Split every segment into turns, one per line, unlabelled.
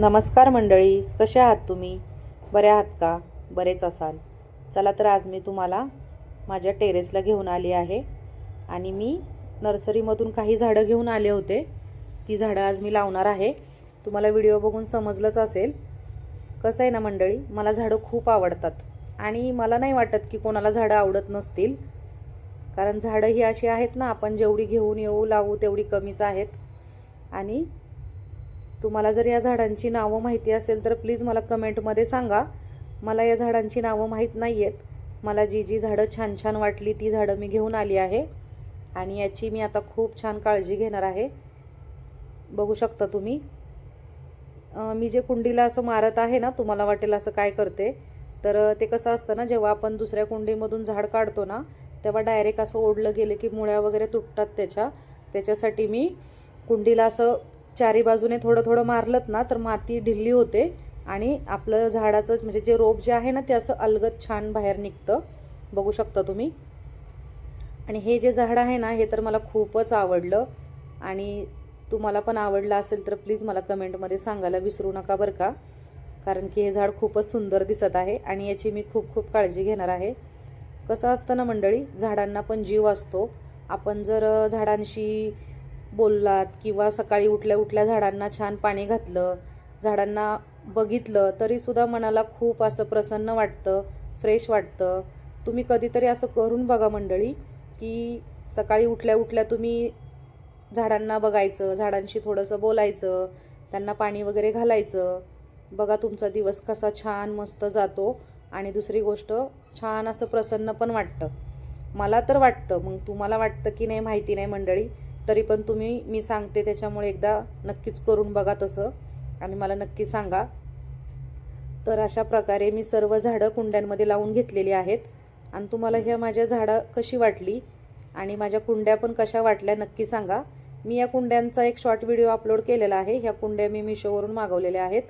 नमस्कार मंडळी कसे आहात तुम्ही? बरे आहात का? बरेच असाल. चला तर आज मी तुम्हाला माझ्या टेरेसला घेऊन आली आहे आणि मी नर्सरीमधून काही झाडं घेऊन आले होते. ती झाडं आज मी लावणार आहे. तुम्हाला व्हिडिओ बघून समजलंच असेल. कसं आहे ना मंडळी मला झाडं खूप आवडतात आणि मला नाही वाटत की कोणाला झाडं आवडत नसतील. कारण झाडं ही अशी आहेत ना आपण जेवढी घेऊन येऊ लावू तेवढी कमीच आहेत. आणि तुम्हाला जर या झाडांची नावं माहिती असेल तर प्लीज मला कमेंटमध्ये सांगा. मला या झाडांची नावं माहीत नाही आहेत मला जी जी झाडं छान छान वाटली ती झाडं मी घेऊन आली आहे. आणि याची मी आता खूप छान काळजी घेणार आहे. बघू शकता तुम्ही. मी जे कुंडीला असं मारत आहे ना तुम्हाला वाटेल असं काय करते. तर ते कसं असतं ना जेव्हा आपण दुसऱ्या कुंडीमधून झाड काढतो ना तेव्हा डायरेक्ट असं ओढलं गेलं की मुळ्या वगैरे तुटतात त्याच्या. त्याच्यासाठी मी कुंडीला असं चारी बाजूने थोडं थोडं मारलत ना तर माती ढिल्ली होते आणि आपलं झाडाचं म्हणजे जे रोप जे आहे ना ते असं अलगत छान बाहेर निघतं. बघू शकता तुम्ही. आणि हे जे झाड आहे ना हे तर मला खूपच आवडलं. आणि तुम्हाला पण आवडलं असेल तर प्लीज मला कमेंटमध्ये सांगायला विसरू नका बरं का. कारण की हे झाड खूपच सुंदर दिसत आहे आणि याची मी खूप खूप काळजी घेणार आहे. कसं असतं ना मंडळी झाडांना पण जीव असतो. आपण जर झाडांशी बोललात किंवा सकाळी उठल्या उठल्या झाडांना छान पाणी घातलं झाडांना बघितलं तरीसुद्धा मनाला खूप असं प्रसन्न वाटतं फ्रेश वाटतं. तुम्ही कधीतरी असं करून बघा मंडळी की सकाळी उठल्या उठल्या तुम्ही झाडांना बघायचं झाडांशी थोडंसं बोलायचं त्यांना पाणी वगैरे घालायचं. बघा तुमचा दिवस कसा छान मस्त जातो आणि दुसरी गोष्ट छान असं प्रसन्न पण वाटतं. मला तर वाटतं मग तुम्हाला वाटतं की नाही माहिती नाही मंडळी तरी पण तुम्ही मी सांगते त्याच्यामुळे एकदा नक्कीच करून बघा तसं आणि मला नक्की सांगा. तर अशा प्रकारे मी सर्व झाडं कुंड्यांमध्ये लावून घेतलेली आहेत आणि तुम्हाला ह्या माझ्या झाडं कशी वाटली आणि माझ्या कुंड्या पण कशा वाटल्या नक्की सांगा. मी या कुंड्यांचा एक शॉर्ट व्हिडिओ अपलोड केलेला आहे. ह्या कुंड्या मी मिशोवरून मागवलेल्या आहेत.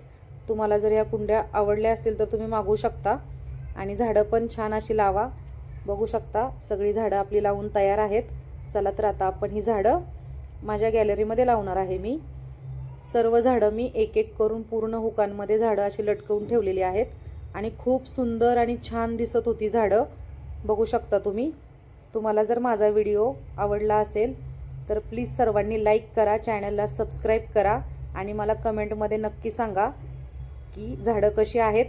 तुम्हाला जर ह्या कुंड्या आवडल्या असतील तर तुम्ही मागवू शकता आणि झाडं पण छान अशी लावा. बघू शकता सगळी झाडं आपली लावून तयार आहेत. चला तर आता आपण ही झाडं माझ्या गॅलरीमध्ये लावणार आहे मी. सर्व झाडं मी एक एक करून पूर्ण हुकांमध्ये झाडं अशी लटकवून ठेवलेली आहेत. आणि खूप सुंदर आणि छान दिसत होती झाडं. बघू शकता तुम्ही. तुम्हाला जर माझा व्हिडिओ आवडला असेल तर प्लीज सर्वांनी लाईक करा चॅनलला सबस्क्राईब करा आणि मला कमेंटमध्ये नक्की सांगा की झाडं कशी आहेत.